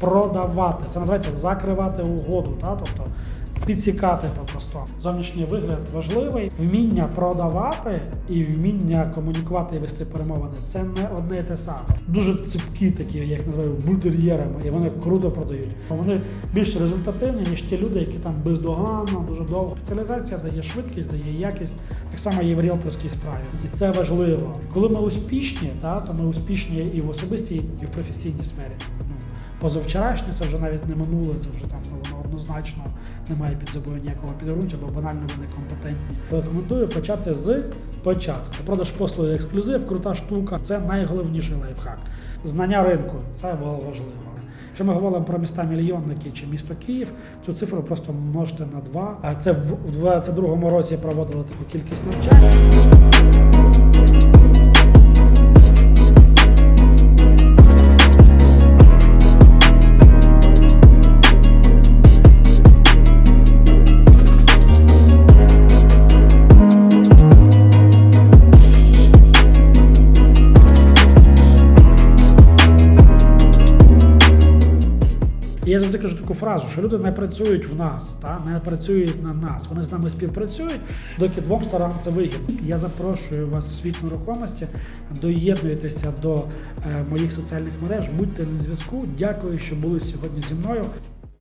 продавати. Це називається закривати угоду. Та? Тобто підсікати по-простому. Зовнішній вигляд важливий. Вміння продавати і вміння комунікувати і вести перемовини це не одне і те саме. Дуже ципкі такі, я їх називаю бультер'єрами, і вони круто продають. Вони більш результативні, ніж ті люди, які там бездоганно, дуже довго. Спеціалізація дає швидкість, дає якість, так само є в ріелторській справі. І це важливо. Коли ми успішні, та, то ми успішні і в особистій, і в професійній сфері. Позавчорашнє це вже навіть не минуле, це вже там ну, воно однозначно немає під собою ніякого підґрунтя, бо банально ви некомпетентні. Рекомендую почати з початку. Продаж послуги ексклюзив, крута штука. Це найголовніший лайфхак. Знання ринку це важливо. Якщо ми говоримо про міста мільйонники чи місто Київ, цю цифру просто множте на два. А це в в 22-му році проводили таку кількість навчань. І я завжди кажу таку фразу, що люди не працюють в нас, та не працюють на нас. Вони з нами співпрацюють, доки двом сторонам це вигідно. Я запрошую вас в світ нерухомості, доєднуйтеся до е, моїх соціальних мереж, будьте на зв'язку. Дякую, що були сьогодні зі мною.